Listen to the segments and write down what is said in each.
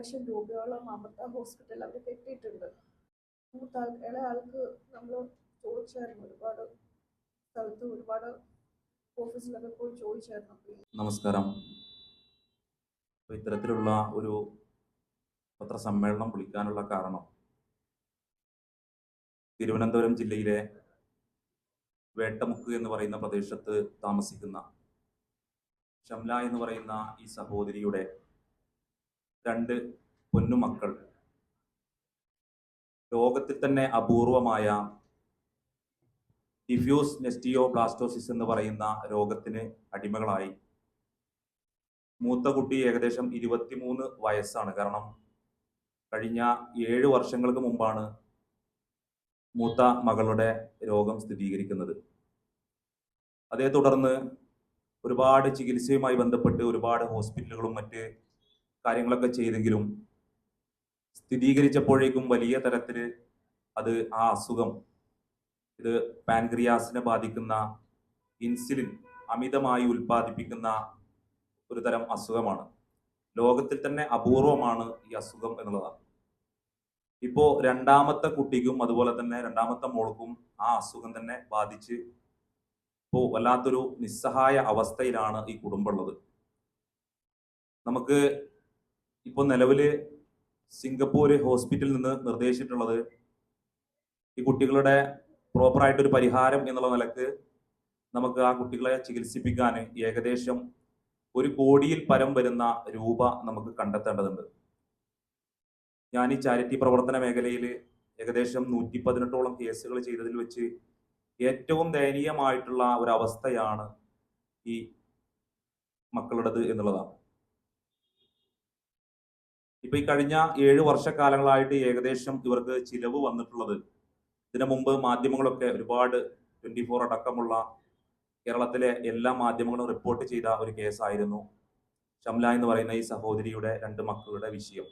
ലക്ഷം രൂപയോളം അമൃത ഹോസ്പിറ്റൽ അവർ കെട്ടിയിട്ടുണ്ട്. മൂത്ത ആൾ നമ്മൾ ചോദിച്ചായിരുന്നു ഒരുപാട് സ്ഥലത്ത് ഒരുപാട് ഓഫീസിലൊക്കെ പോയി ചോദിച്ചായിരുന്നു. നമസ്കാരം. ഇത്തരത്തിലുള്ള ഒരു പത്രസമ്മേളനം വിളിക്കാനുള്ള കാരണം തിരുവനന്തപുരം ജില്ലയിലെ വേട്ടമുക്ക് എന്ന് പറയുന്ന പ്രദേശത്ത് താമസിക്കുന്ന ഷംല എന്ന് പറയുന്ന ഈ സഹോദരിയുടെ രണ്ട് പൊന്നുമക്കൾ ലോകത്തിൽ തന്നെ അപൂർവമായ ഡിഫ്യൂസ് നെസ്റ്റിയോ ബ്ലാസ്റ്റോസിസ് എന്ന് പറയുന്ന രോഗത്തിന് അടിമകളായി. മൂത്ത കുട്ടി ഏകദേശം ഇരുപത്തിമൂന്ന് വയസ്സാണ്. കാരണം കഴിഞ്ഞ ഏഴ് വർഷങ്ങൾക്ക് മുമ്പാണ് മൂത്ത മകളുടെ രോഗം സ്ഥിരീകരിക്കുന്നത്. അതേ തുടർന്ന് ഒരുപാട് ചികിത്സയുമായി ബന്ധപ്പെട്ട് ഒരുപാട് ഹോസ്പിറ്റലുകളും മറ്റ് കാര്യങ്ങളൊക്കെ ചെയ്തെങ്കിലും സ്ഥിരീകരിച്ചപ്പോഴേക്കും വലിയ തരത്തിൽ അത് ആ അസുഖം ഇത് പാൻക്രിയാസിനെ ബാധിക്കുന്ന ഇൻസുലിൻ അമിതമായി ഉൽപ്പാദിപ്പിക്കുന്ന ഒരു തരം അസുഖമാണ്. ലോകത്തിൽ തന്നെ അപൂർവമാണ് ഈ അസുഖം എന്നുള്ളതാണ്. ഇപ്പോ രണ്ടാമത്തെ കുട്ടിക്കും അതുപോലെ തന്നെ രണ്ടാമത്തെ മോൾക്കും ആ അസുഖം തന്നെ ബാധിച്ച് ഇപ്പോ വല്ലാത്തൊരു നിസ്സഹായ അവസ്ഥയിലാണ് ഈ കുടുംബമുള്ളത് നമുക്ക് ഇപ്പോൾ നിലവിൽ സിംഗപ്പൂർ ഹോസ്പിറ്റലിൽ നിന്ന് നിർദ്ദേശിച്ചിട്ടുള്ളത് ഈ കുട്ടികളുടെ പ്രോപ്പറായിട്ടൊരു പരിഹാരം എന്നുള്ള നിലയ്ക്ക് നമുക്ക് ആ കുട്ടികളെ ചികിത്സിപ്പിക്കാൻ ഏകദേശം ഒരു കോടിയിൽ പരം വരുന്ന രൂപ നമുക്ക് കണ്ടെത്തേണ്ടതുണ്ട്. ഞാൻ ഈ ചാരിറ്റി പ്രവർത്തന മേഖലയിൽ ഏകദേശം നൂറ്റി പതിനെട്ടോളം കേസുകൾ ചെയ്തതിൽ വെച്ച് ഏറ്റവും ദയനീയമായിട്ടുള്ള ഒരവസ്ഥയാണ് ഈ മക്കളുടേത് എന്നുള്ളതാണ്. ഇപ്പൊ ഈ കഴിഞ്ഞ ഏഴ് വർഷക്കാലങ്ങളായിട്ട് ഏകദേശം ഇവർക്ക് ചിലവ് വന്നിട്ടുള്ളത്. ഇതിനു മുമ്പ് മാധ്യമങ്ങളൊക്കെ ഒരുപാട് ട്വന്റി ഫോർ അടക്കമുള്ള കേരളത്തിലെ എല്ലാ മാധ്യമങ്ങളും റിപ്പോർട്ട് ചെയ്ത ഒരു കേസായിരുന്നു ഷംല എന്ന് പറയുന്ന ഈ സഹോദരിയുടെ രണ്ട് മക്കളുടെ വിഷയം.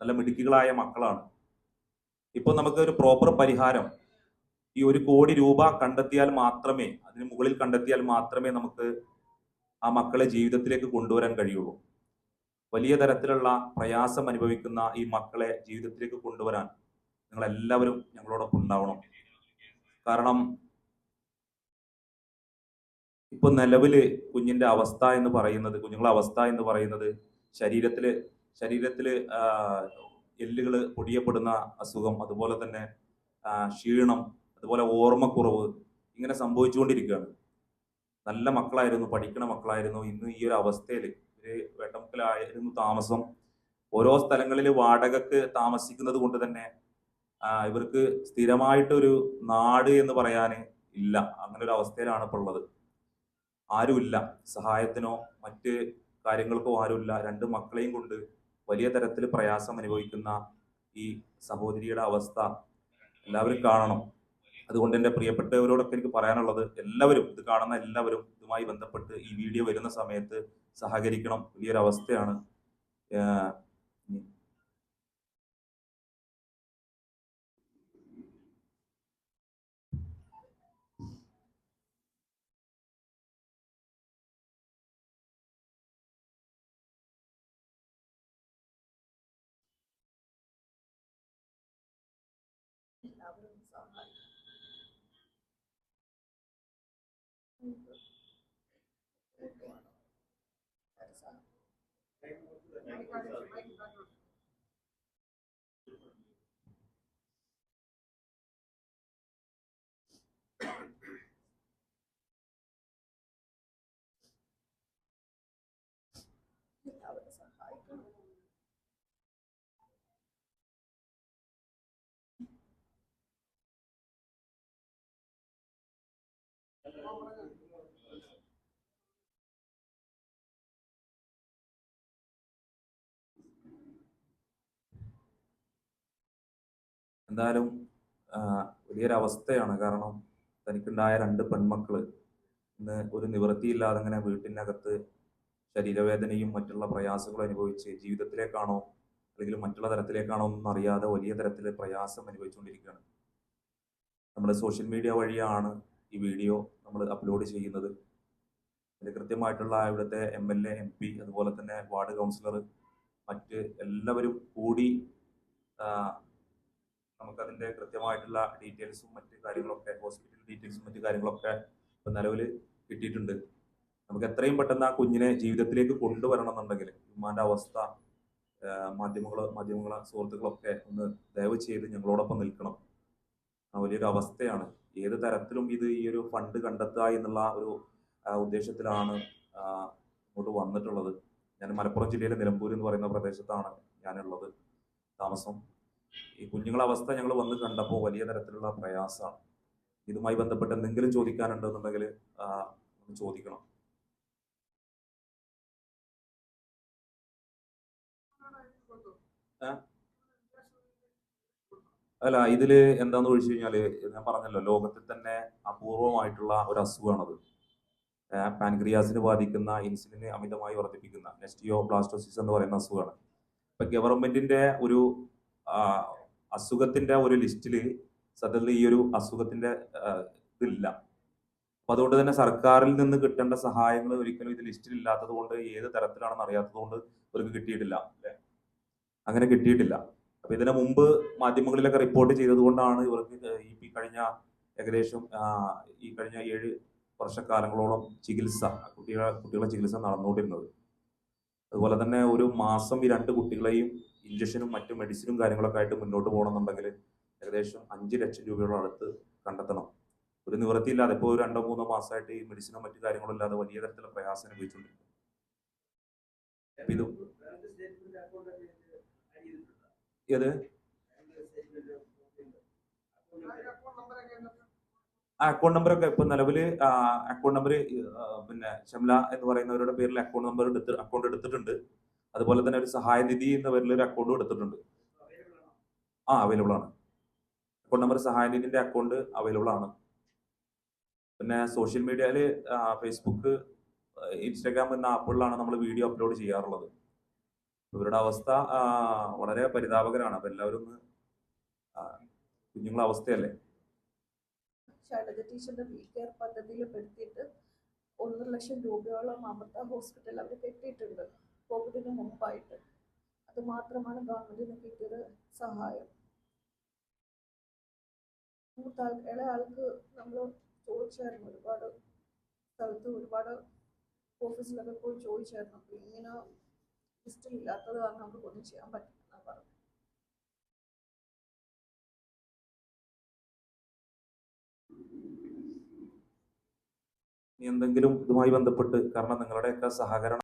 നല്ല മിടുക്കികളായ മക്കളാണ്. ഇപ്പോൾ നമുക്ക് ഒരു പ്രോപ്പർ പരിഹാരം. ഈ ഒരു കോടി രൂപ കണ്ടെത്തിയാൽ മാത്രമേ അതിന് മുകളിൽ കണ്ടെത്തിയാൽ മാത്രമേ നമുക്ക് ആ മക്കളെ ജീവിതത്തിലേക്ക് കൊണ്ടുവരാൻ കഴിയുള്ളൂ. വലിയ തരത്തിലുള്ള പ്രയാസം അനുഭവിക്കുന്ന ഈ മക്കളെ ജീവിതത്തിലേക്ക് കൊണ്ടുവരാൻ നിങ്ങൾ എല്ലാവരും ഞങ്ങളോടൊപ്പം ഉണ്ടാവണം. കാരണം ഇപ്പൊ നിലവിൽ കുഞ്ഞിന്റെ അവസ്ഥ എന്ന് പറയുന്നത് കുഞ്ഞുങ്ങളെ അവസ്ഥ എന്ന് പറയുന്നത് ശരീരത്തിൽ ശരീരത്തിൽ എല്ലുകൾ പൊടിയപ്പെടുന്ന അസുഖം അതുപോലെ തന്നെ ക്ഷീണം അതുപോലെ ഓർമ്മക്കുറവ് ഇങ്ങനെ സംഭവിച്ചുകൊണ്ടിരിക്കുകയാണ്. നല്ല മക്കളായിരുന്നു പഠിക്കണ മക്കളായിരുന്നു. ഇന്ന് ഈ ഒരു അവസ്ഥയിൽ ഒരു വേട്ടമുക്കലായിരുന്നു താമസം ഓരോ സ്ഥലങ്ങളിൽ വാടകക്ക് താമസിക്കുന്നത് കൊണ്ട് തന്നെ ഇവർക്ക് സ്ഥിരമായിട്ടൊരു നാട് എന്ന് പറയാൻ ഇല്ല. അങ്ങനെ ഒരു അവസ്ഥയിലാണ് ഇപ്പോൾ ഉള്ളത്. ആരുമില്ല. സഹായത്തിനോ മറ്റ് കാര്യങ്ങൾക്കോ ആരുമില്ല. രണ്ട് മക്കളെയും കൊണ്ട് വലിയ തരത്തിൽ പ്രയാസം അനുഭവിക്കുന്ന ഈ സഹോദരിയുടെ അവസ്ഥ എല്ലാവരും കാണണം. അതുകൊണ്ട് എന്റെ പ്രിയപ്പെട്ടവരോടൊക്കെ എനിക്ക് പറയാനുള്ളത് എല്ലാവരും ഇത് കാണുന്ന എല്ലാവരും ഇതുമായി ബന്ധപ്പെട്ട് ഈ വീഡിയോ വരുന്ന സമയത്ത് സഹകരിക്കണം. വലിയൊരു അവസ്ഥയാണ് brother's എന്തായാലും വലിയൊരവസ്ഥയാണ്. കാരണം തനിക്കുണ്ടായ രണ്ട് പെൺമക്കൾ. ഇന്ന് ഒരു നിവൃത്തിയില്ലാതെ ഇങ്ങനെ വീട്ടിനകത്ത് ശരീരവേദനയും മറ്റുള്ള പ്രയാസങ്ങളും അനുഭവിച്ച് ജീവിതത്തിലേക്കാണോ അല്ലെങ്കിൽ മറ്റുള്ള തരത്തിലേക്കാണോ ഒന്നും അറിയാതെ വലിയ തരത്തിൽ പ്രയാസം അനുഭവിച്ചുകൊണ്ടിരിക്കുകയാണ്. നമ്മൾ സോഷ്യൽ മീഡിയ വഴിയാണ് ഈ വീഡിയോ നമ്മൾ അപ്ലോഡ് ചെയ്യുന്നത്. അതിൽ കൃത്യമായിട്ടുള്ള ഇവിടുത്തെ M L A M P അതുപോലെ തന്നെ വാർഡ് കൗൺസിലർ മറ്റ് എല്ലാവരും കൂടി നമുക്കതിന്റെ കൃത്യമായിട്ടുള്ള ഡീറ്റെയിൽസും മറ്റ് കാര്യങ്ങളൊക്കെ ഹോസ്പിറ്റൽ ഡീറ്റെയിൽസും മറ്റു കാര്യങ്ങളൊക്കെ ഇപ്പം നിലവിൽ കിട്ടിയിട്ടുണ്ട്. നമുക്ക് എത്രയും പെട്ടെന്ന് ആ കുഞ്ഞിനെ ജീവിതത്തിലേക്ക് കൊണ്ടുവരണം എന്നുണ്ടെങ്കിൽ ഉമ്മാന്റെ അവസ്ഥ മാധ്യമങ്ങൾ മാധ്യമങ്ങൾ സുഹൃത്തുക്കളൊക്കെ ഒന്ന് ദയവ് ചെയ്ത് ഞങ്ങളോടൊപ്പം നിൽക്കണം. വലിയൊരു അവസ്ഥയാണ്. ഏത് തരത്തിലും ഇത് ഈ ഒരു ഫണ്ട് കണ്ടെത്തുക എന്നുള്ള ഒരു ഉദ്ദേശത്തിലാണ് ഇങ്ങോട്ട് വന്നിട്ടുള്ളത്. ഞാൻ മലപ്പുറം ജില്ലയിലെ നിലമ്പൂർ എന്ന് പറയുന്ന പ്രദേശത്താണ് ഞാനുള്ളത്. താമസം ഈ കുഞ്ഞുങ്ങളെ അവസ്ഥ ഞങ്ങൾ വന്ന് കണ്ടപ്പോൾ വലിയ തരത്തിലുള്ള പ്രയാസമാണ് ഇതുമായി ബന്ധപ്പെട്ട് എന്തെങ്കിലും ചോദിക്കാനുണ്ടെന്നുണ്ടെങ്കിൽ ചോദിക്കണം. അല്ല ഇതിൽ എന്താന്ന് ചോദിച്ചു കഴിഞ്ഞാൽ ഞാൻ പറഞ്ഞല്ലോ ലോകത്തിൽ തന്നെ അപൂർവമായിട്ടുള്ള ഒരു അസുഖമാണത് പാൻക്രിയാസിന് ബാധിക്കുന്ന ഇൻസുലിന് അമിതമായി വർദ്ധിപ്പിക്കുന്ന നെസ്റ്റിയോ ബ്ലാസ്റ്റോസിസ് എന്ന് പറയുന്ന അസുഖമാണ് ഇപ്പൊ ഗവൺമെന്റിന്റെ ഒരു അസുഖത്തിന്റെ ഒരു ലിസ്റ്റിൽ സത്യത്തിൽ ഈ ഒരു അസുഖത്തിന്റെ ഇതില്ല. അപ്പൊ അതുകൊണ്ട് തന്നെ സർക്കാരിൽ നിന്ന് കിട്ടേണ്ട സഹായങ്ങൾ ഒരിക്കലും ഇത് ലിസ്റ്റിൽ ഇല്ലാത്തത് കൊണ്ട് ഏത് തരത്തിലാണെന്ന് അറിയാത്തത് കൊണ്ട് അവർക്ക് കിട്ടിയിട്ടില്ല അല്ലെ? അങ്ങനെ കിട്ടിയിട്ടില്ല. അപ്പൊ ഇതിനു മുമ്പ് മാധ്യമങ്ങളിലൊക്കെ റിപ്പോർട്ട് ചെയ്തത് കൊണ്ടാണ് ഇവർക്ക് ഈ കഴിഞ്ഞ ഏകദേശം ഈ കഴിഞ്ഞ ഏഴ് വർഷക്കാലങ്ങളോളം ചികിത്സ കുട്ടികളെ കുട്ടികളെ ചികിത്സ നടന്നുകൊണ്ടിരുന്നത്. അതുപോലെ തന്നെ ഒരു മാസം ഈ രണ്ട് കുട്ടികളെയും ഇഞ്ചക്ഷനും മറ്റു മെഡിസിനും കാര്യങ്ങളൊക്കെ ആയിട്ട് മുന്നോട്ട് പോകണമെന്നുണ്ടെങ്കിൽ ഏകദേശം അഞ്ച് ലക്ഷം രൂപയുടെ അടുത്ത് കണ്ടെത്തണം. ഒരു നിവൃത്തിയില്ലാതെ ഇപ്പോൾ രണ്ടോ മൂന്നോ മാസമായിട്ട് ഈ മെഡിസിനോ മറ്റു കാര്യങ്ങളോ ഇല്ലാതെ വലിയ തരത്തിലുള്ള പ്രയാസം അനുഭവിച്ചുകൊണ്ടിരിക്കും ഇത് ഏത്? ആ അക്കൗണ്ട് നമ്പർ ഒക്കെ ഇപ്പൊ നിലവിൽ അക്കൗണ്ട് നമ്പർ പിന്നെ ഷംല എന്ന് പറയുന്നവരുടെ പേരിൽ അക്കൗണ്ട് നമ്പർ എടുത്ത് അക്കൗണ്ട് എടുത്തിട്ടുണ്ട്. അതുപോലെ തന്നെ ഒരു സഹായ നിധി എന്ന പേരിൽ ഒരു അക്കൗണ്ടും എടുത്തിട്ടുണ്ട്. ആ അവൈലബിൾ ആണ്. അക്കൗണ്ട് നമ്പർ സഹായ നിധിന്റെ അക്കൗണ്ട് അവൈലബിൾ ആണ്. പിന്നെ സോഷ്യൽ മീഡിയയിൽ ഫേസ്ബുക്ക് ഇൻസ്റ്റാഗ്രാം എന്ന ആപ്പുകളിലാണ് നമ്മൾ വീഡിയോ അപ്ലോഡ് ചെയ്യാറുള്ളത്. ഇവരുടെ അവസ്ഥ വളരെ പരിതാപകരമാണ്. അപ്പൊ എല്ലാവരും ഒന്ന് അവസ്ഥയല്ലേ? ശൈലജ ടീച്ചറിന്റെ വീ കെയർ പദ്ധതിയിൽ പെടുത്തിയിട്ട് ഒന്നര ലക്ഷം രൂപയോളം അമൃത ഹോസ്പിറ്റൽ അവർ കെട്ടിയിട്ടുണ്ട്. കോവിഡിന് മുമ്പായിട്ട്. അത് മാത്രമാണ് ഗവൺമെന്റിന് കിട്ടിയൊരു സഹായം. മൂത്ത ആൾക്ക് നമ്മൾ ചോദിച്ചായിരുന്നു ഒരുപാട് സ്ഥലത്ത് ഒരുപാട് ഓഫീസിലൊക്കെ പോയി ചോദിച്ചായിരുന്നു. ഇങ്ങനെ ലിസ്റ്റിൽ ഇല്ലാത്തത് കാരണം നമുക്ക് ഒന്നും ചെയ്യാൻ പറ്റില്ല പറഞ്ഞു എന്തെങ്കിലും ഇതുമായി ബന്ധപ്പെട്ട് കാരണം നിങ്ങളുടെയൊക്കെ സഹകരണം